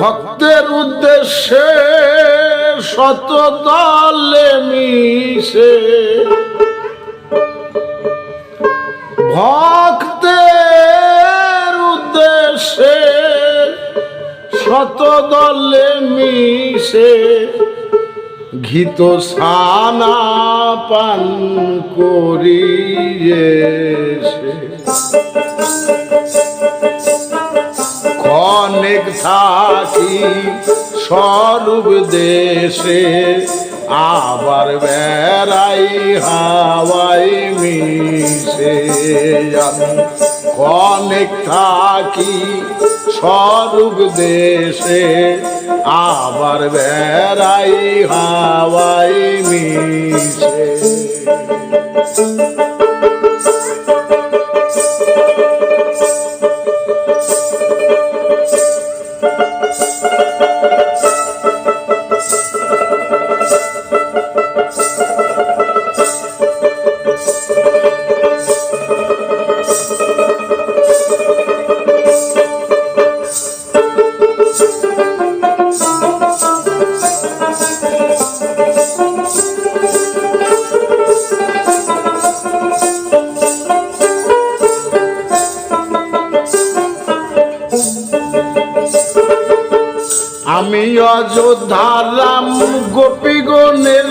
ভক্তের উদ্দেশ্যে শত দলে মিশে। ভক্তের উদ্দেশ্যে শত দলে মিশে। ঘিত সানা পান করিয়েছে। স্বরূপ দেশে আবার বেড়াই হাওয়াই মিশে আমি। ক্ষণিক থাকি স্বরূপ দেশে আবার বেড়াই হাওয়াই মিশে। আমি অযোধ্যার রাম গোপীগণের।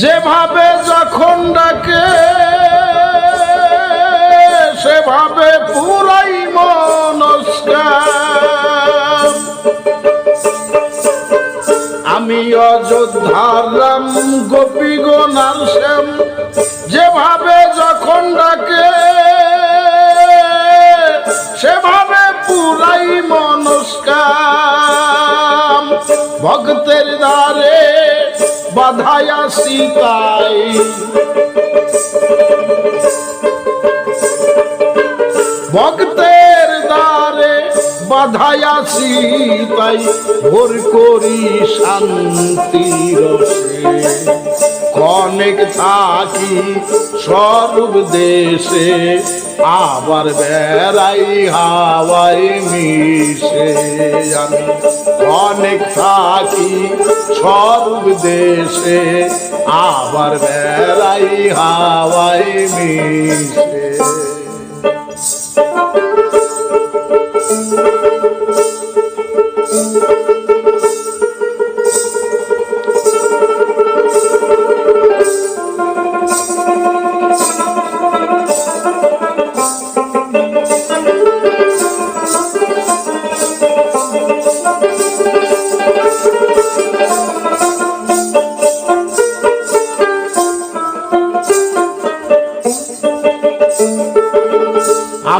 যেভাবে যখন ডাকে, সেভাবে পুরাই মনস্কার আমি অযোধ্যার রাম গোপীগণার শ্যাম যেভাবে যখন ডাকে সেভাবে পুরাই মনস্কাম, ভক্তের দ্বারে বাধায়া সীতাই ভক্তের দ্বারে বাধায়া সীতাই ভোর করি শান্তি রসে। অনেক থাকি স্বরূপ দেশে, আবার বেড়াই হাওয়াই মিশে। আমি অনেক থাকি স্বরূপ দেশে, আবার বেড়াই হাওয়াই মিশে।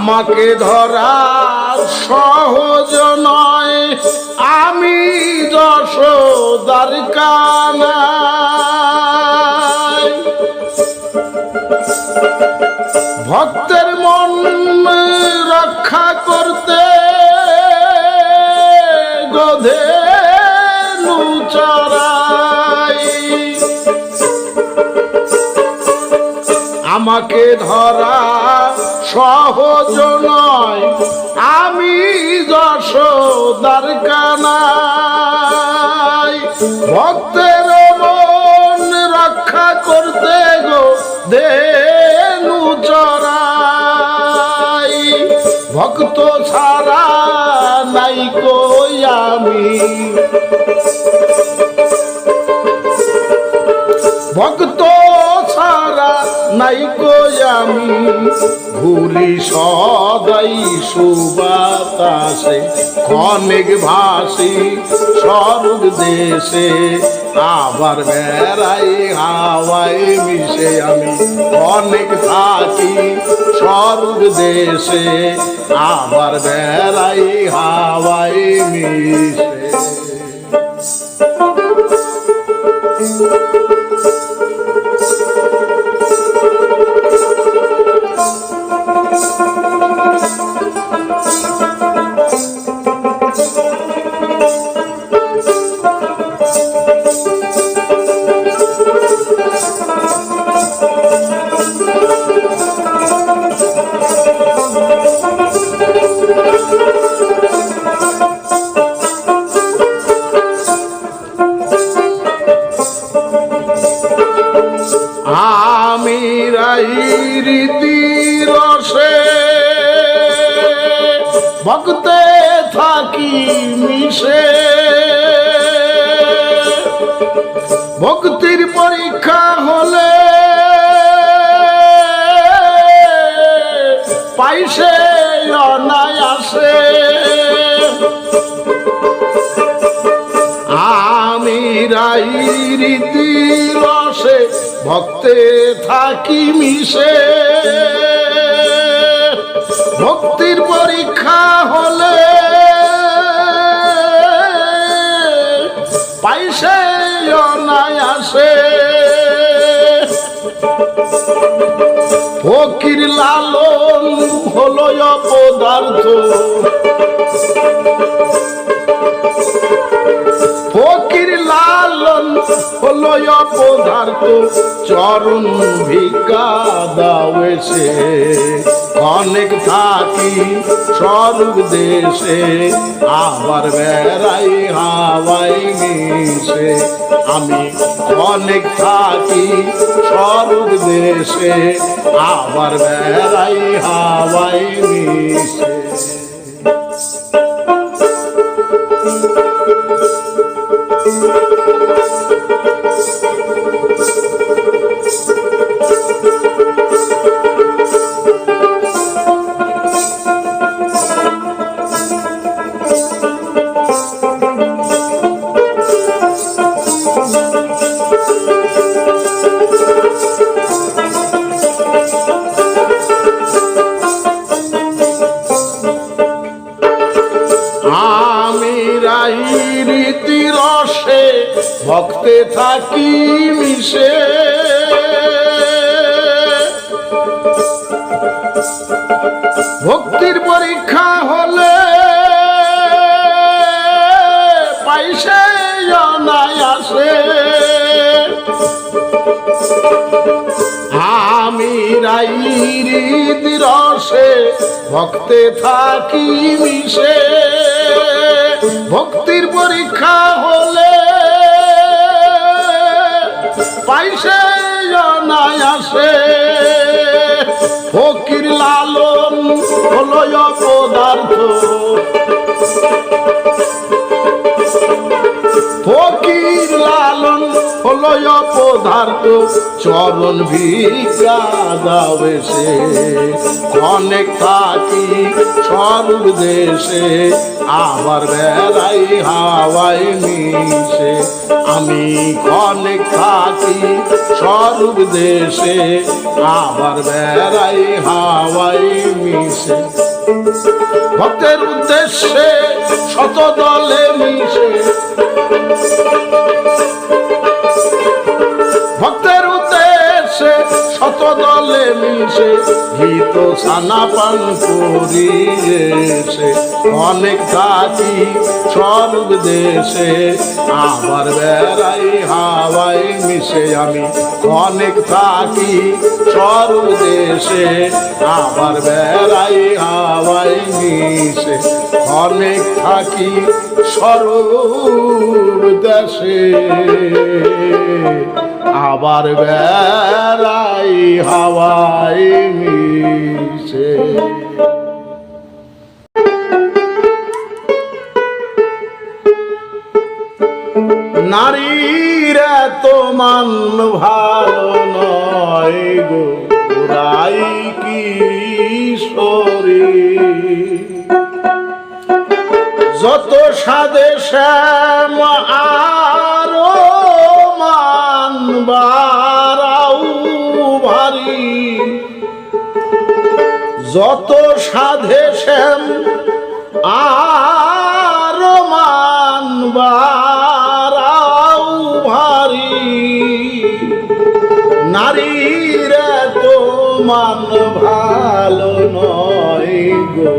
আমাকে ধরা সহজ নয়। আমি যশোদার কানাই ভক্তের মন রক্ষা করতে গধে আমাকে ধরা সহজ নয়। আমি যশোদার কানাই। ভক্তের মন রক্ষা করতে গো চড়াই। ভক্ত ছাড়া নাই কই আমি। ভক্ত নাই আমি। ঘুরি সদাই সুবাতাসে অনেক ভাসি স্বর্গ দেশে। আবার বেড়াই হাওয়াই মিশে আমি অনেক থাকি স্বর্গ দেশে। আবার বেড়াই হাওয়াই মিশে আমি রাই রীতি রসে ভক্তে থাকি মিশে। ভক্তির পরীক্ষা হলে পাইসে অনায়াসে। ফকির লালন হলো অপদার্থ। ফকির লালন হলো অপদার্থ, চরণ ভিকা দাও এসে। অনেক থাকি স্বরূপ দেশে, আবার বেড়াই হাওয়াই মিশে। আমি অনেক থাকি স্বরূপ দেশে, আবার বেড়াই হাওয়াই মিশে। আমি থাকি মিশে ভক্তির পরীক্ষা হলে পাইসে অনায়াসে। আমি রাই রীতি রসে ভক্তে থাকি মিশে। ভক্তির পরীক্ষা হলে পাইসে আসে ফকির লালন হলো অপদার্থ। ফকির লালন হলো অপদার্থ, চরণ ভিক্ষা দাও এসে অনেক থাকি স্বরূপ দেশে, আবার বেড়াই হাওয়াই মিশে। আমি অনেক থাকি স্বরূপ দেশে, আবার বেড়াই হাওয়াই মিশে। ভক্তের উদ্দেশ্যে শত দলে মিশে। ভক্তের উদ্দেশ্যে শত দলে মিশে গীত সানা পান করিয়েছে অনেক থাকি স্বরূপ দেশে। আবার বেড়াই হাওয়াই মিশে আমি। অনেক থাকি স্বরূপ দেশে। আবার বেড়াই হাওয়াই মিশে। অনেক থাকি স্বরূপ দেশে। আবার বেড়াই হাওয়াই মিশে। নারীর তো মান ভালো নয় গো রাই কিশোরী যত সাদে শ্যাম আরও যত সাধে শ্যাম আরও মানবারাও ভারী। নারীর তো মান ভালো নয় গো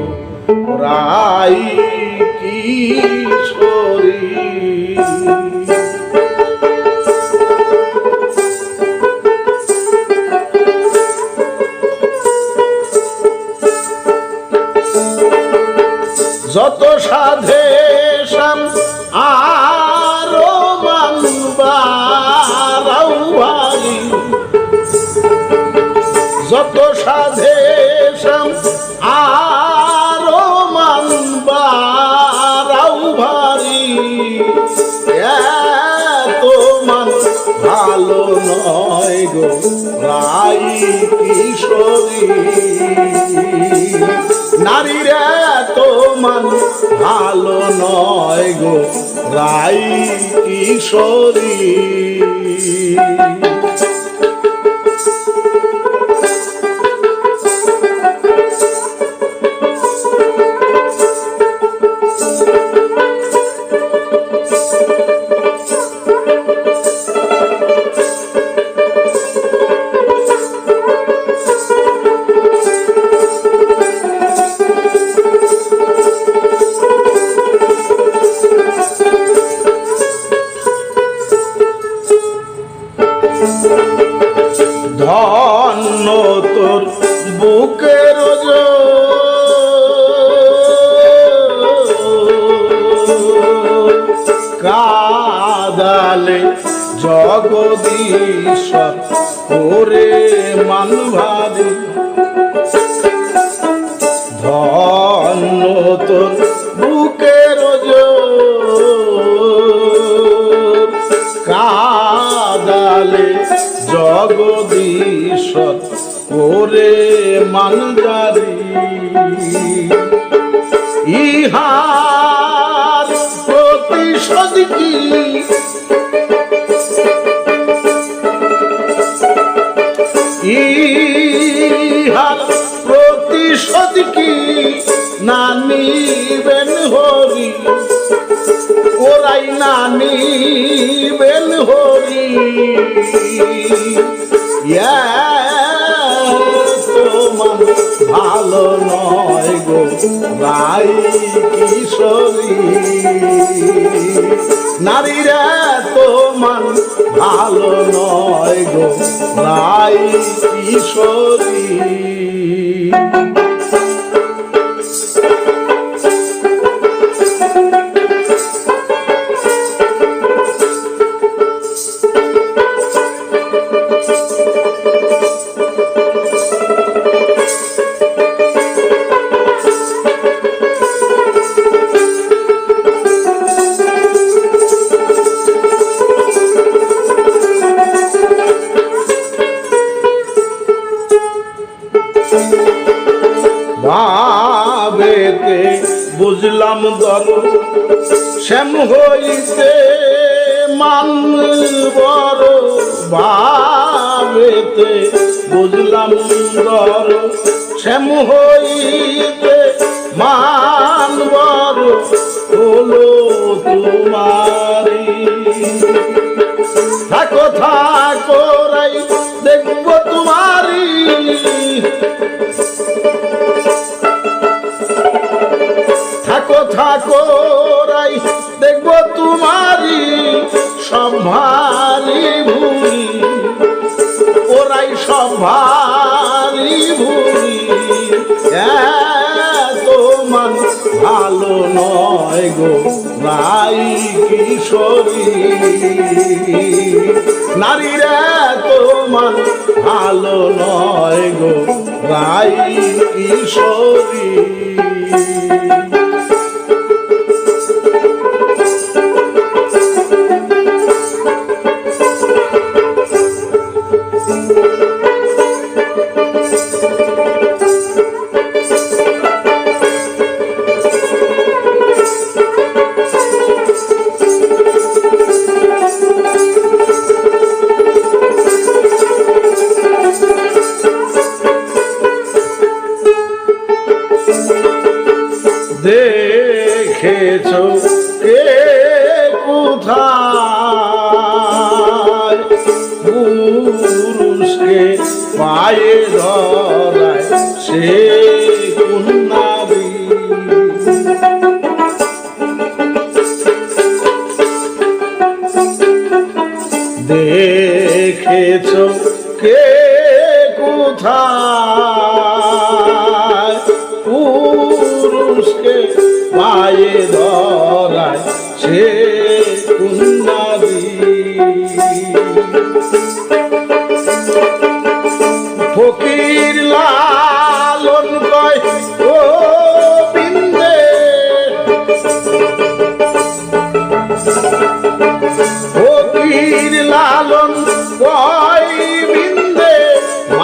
রাই কিশোরী কত সাধে শাম আরও মানবারাও যত সাধে শাম আরও মানবারাও ভারি ভালো নয় গো, রাই কিশোরী। নারীরা তোমার ভালো নয় গো রাই কিশোরী। কাদালে জগদীশ্বর ওরে মান ভারী ধন্য তোর বুকের কাদালে জগদীশ্বর করে মানজারি নিবেন হরি, ওরাই না নিবেন হরি। তোমার ভালো নয় গো ভাই কিশোরী। নারীরা তোমার ভালো নয় গো ভাই কিশোরী। ভাবেতে বুঝলাম দর শ্যাম হইতে মান বড় ভাবেতে বুঝলাম দর শ্যাম হইতে মান বড় হলো তোমারি থাকো থাকো রাই দেখব তোমারি থাকো থাকো রাই দেখব তোমারি সম্ভারি ভুলি ওরাই সম্ভারি ভুলি ভালো নয় গো নাই কিশোরী। নারীরা তোমার ভালো নয় গো নাই কিশোরী। পায়ে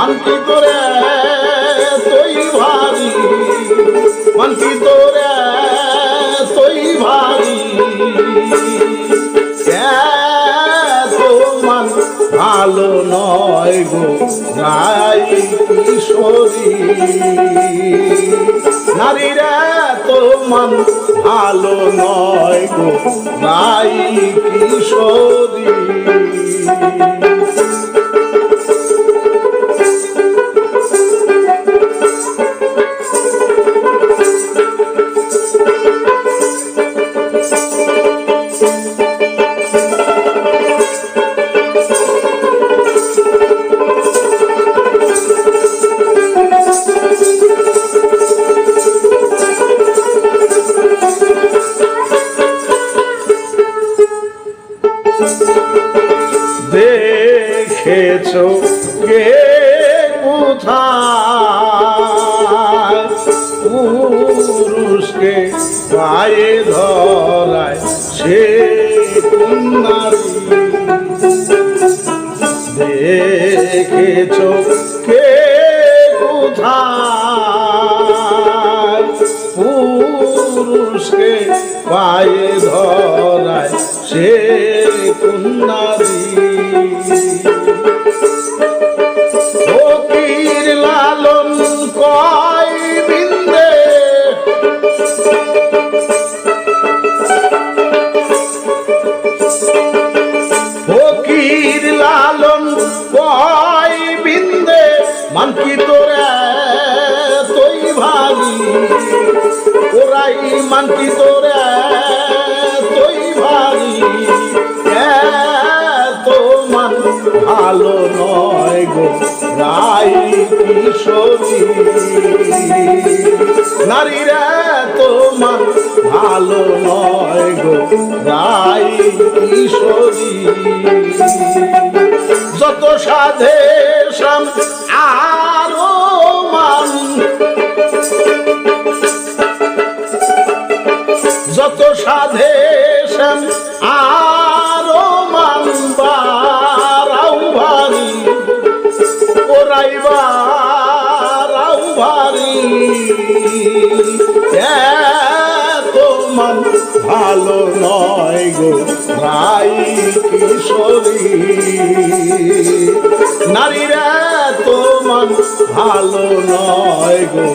মানকি তোরে তৈ ভারী। মানকি তোরে তৈ ভারী। তোমার ভালো নয় গো, নাই কিশোরী। নারীরা তোমার ভালো নয় গো, নাই কিশোরী। দেখেছ কে কোথায়? পায়ে ধরায় সে দেখেছ কে কোথায়? পায়ে ধরায় সে কুন্নারী নারীরা তোমার ভালো নয় গো, রাই কিশোরী। যত সাধে শ্যাম, আরও মান। যত সাধে শ্যাম আরও কিশোরী নারীরা তোমার ভালো নয় গো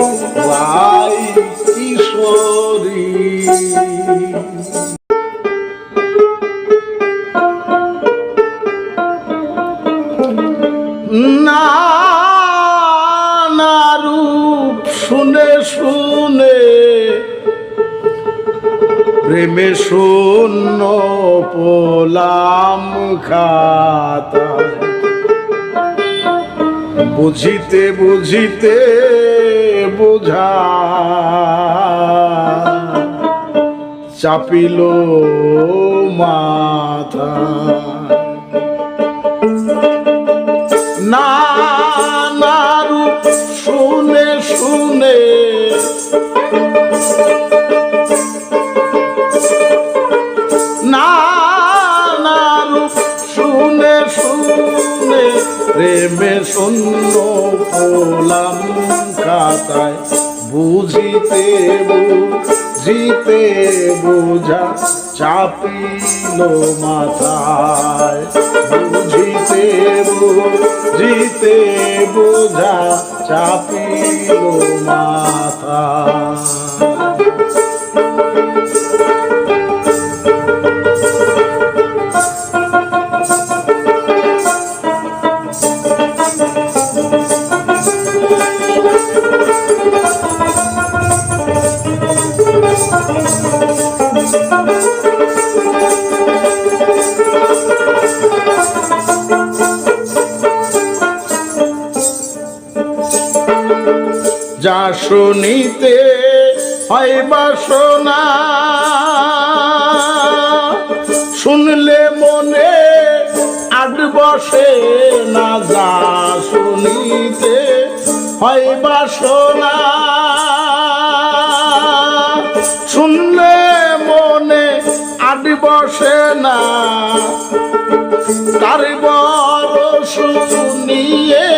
শুনে শুনে প্রেমে শূন্য বুঝিতে বুঝিতে বুঝা চাপিল মাথা। বুঝিতে বুঝিতে বোঝা চাপিল মাথায়। বুঝিতে বুঝিতে বোঝা চাপিল মাথায়। শুনিতে হয় বাসনা। শুনলে মনে আট বসে না যা শুনিতে হয় বাসনা। শুনলে মনে আট বসে না, তার বড় শুনিয়ে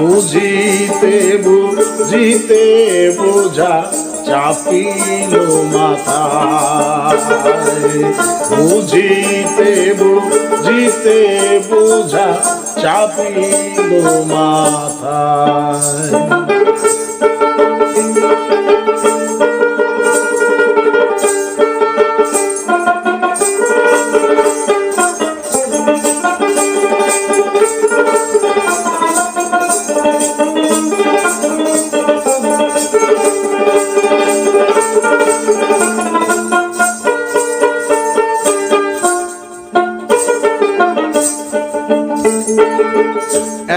বুঝিতে বুঝিতে বোঝা চাপিল মাথায়। বুঝিতে বুঝিতে বোঝা চাপিল মাথায়।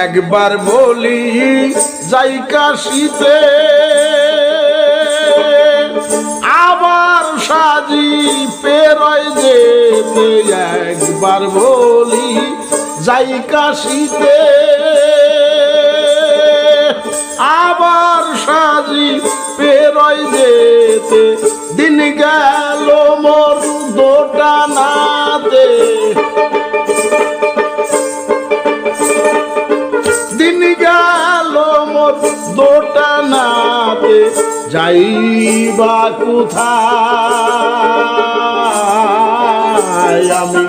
একবার বলি যাই কাশিতে আবার সাজি পেরয় যেতে একবার বলি যাই কাশিতে আবার সাজি পেরয় যেতে। দিন গেল মোর দিন গেল মোর দোটা নাতে যাইবা কোথায়? আমি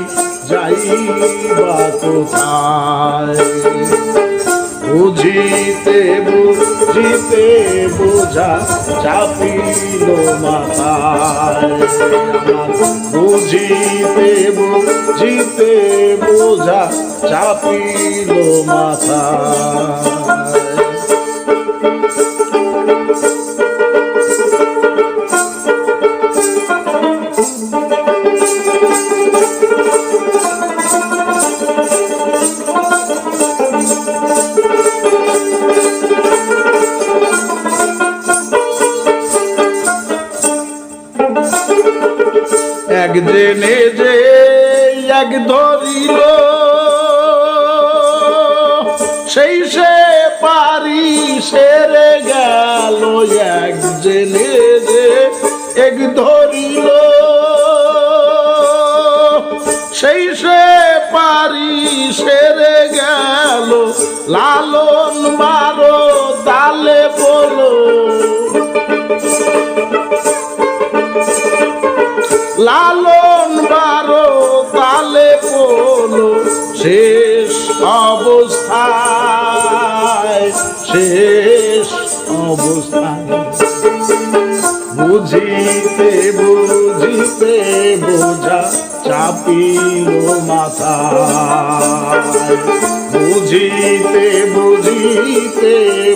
যাইবা কোথায়? বুঝিতে বুঝিতে বোঝা চাপিল মাথায়। বুঝিতে বুঝিতে বোঝা চাপিল মাথায়। এক জেনে যে এক ধরিল। সেই সে পারি সেরে গেল এক জেনে যে এক ধরিল। সেই সে পারি সেরে গেল, লালন বারো তালে বলো বুঝিতে বুঝিতে বোঝা চাপিল মাথা বুঝিতে বুঝিতে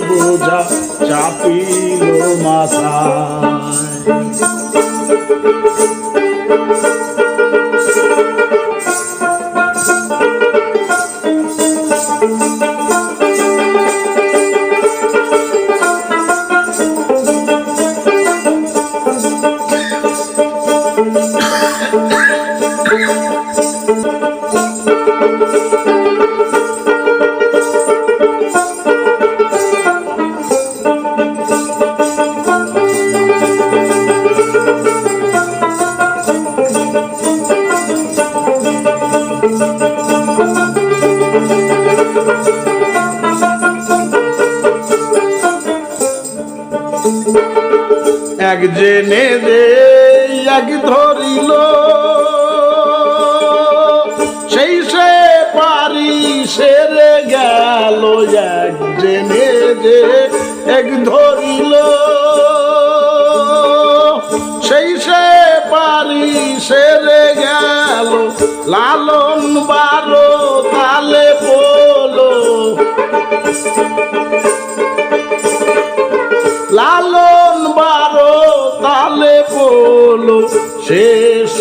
বোঝা চাপিল মাথা এক জেনে রে এক ধরিল। সেই সে পারি সেরে গেল। এক জেনে যে, এক ধরিল। সেই সে পারি সেরে গেল। লালন বারো তালে পোলো লালন বারো তালে পোলো শেষ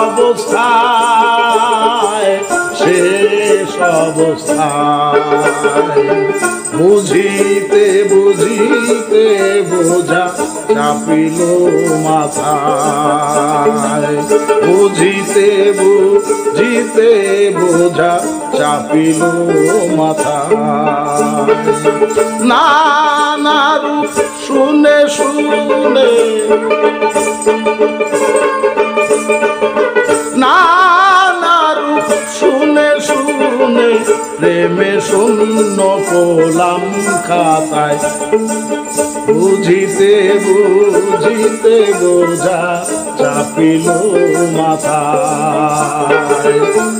অবস্থায় শেষ অবস্থায়। বুঝিতে বুঝিতে বোঝা চাপিল মাথায়। বুঝিতে বুঝিতে বোঝা চাপিল মাথায়। নানা রূপ শুনে শুনে প্রেমে শূন্য কোলাম খাতায়। বুঝিতে বুঝিতে বোঝা চাপিল মাথা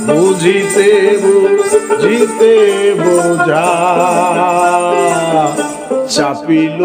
বুঝিতে বুঝিতে বোঝা চাপিল